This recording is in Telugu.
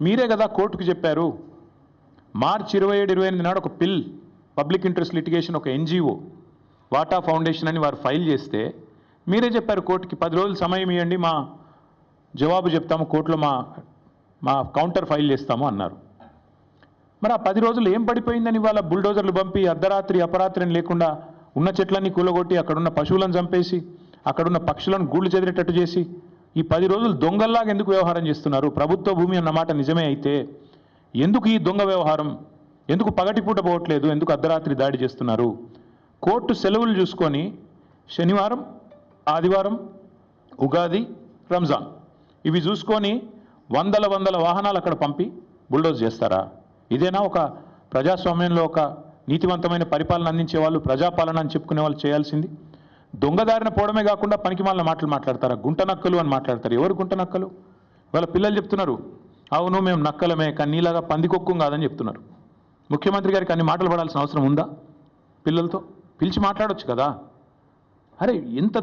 మీరే కదా కోర్టుకు చెప్పారు. మార్చి ఇరవై ఏడు ఇరవై ఎనిమిది నాడు ఒక పిల్ పబ్లిక్ ఇంట్రెస్ట్ లిటిగేషన్ ఒక ఎన్జిఓ వాటా ఫౌండేషన్ అని వారు ఫైల్ చేస్తే మీరే చెప్పారు కోర్టుకి పది రోజులు సమయం ఇవ్వండి మా జవాబు చెప్తాము కోర్టులో మా మా కౌంటర్ ఫైల్ చేస్తాము అన్నారు. మరి ఆ పది రోజులు ఏం పడిపోయిందని ఇవాళ బుల్డోజర్లు పంపి అర్ధరాత్రి అపరాత్రి అని లేకుండా ఉన్న చెట్లన్నీ కూలగొట్టి అక్కడున్న పశువులను చంపేసి అక్కడున్న పక్షులను గూళ్ళు చెదిరేటట్టు చేసి ఈ పది రోజులు దొంగల్లాగా ఎందుకు వ్యవహారం చేస్తున్నారు? ప్రభుత్వ భూమి అన్నమాట నిజమే అయితే ఎందుకు ఈ దొంగ వ్యవహారం? ఎందుకు పగటిపూట పోవట్లేదు? ఎందుకు అర్ధరాత్రి దాడి చేస్తున్నారు? కోర్టు సెలవులు చూసుకొని శనివారం ఆదివారం ఉగాది రంజాన్ ఇవి చూసుకొని వందల వందల వాహనాలు అక్కడ పంపి బుల్డోజ్ చేస్తారా? ఇదేనా ఒక ప్రజాస్వామ్యంలో ఒక నీతివంతమైన పరిపాలన అందించే వాళ్ళు ప్రజాపాలన అని చెప్పుకునే వాళ్ళు చేయాల్సింది? దొంగదారిన పోవడమే కాకుండా పనికిమాలిన మాటలు మాట్లాడతారా? గుంట నక్కలు అని మాట్లాడతారు. ఎవరు గుంట నక్కలు? వాళ్ళ పిల్లలు చెప్తున్నారు అవును మేము నక్కలమే కానీ నీలాగా పందికొక్కం కాదని చెప్తున్నారు. ముఖ్యమంత్రి గారికి అన్ని మాటలు పడాల్సిన అవసరం ఉందా పిల్లలతో? పిలిచి మాట్లాడొచ్చు కదా. అరే ఎంత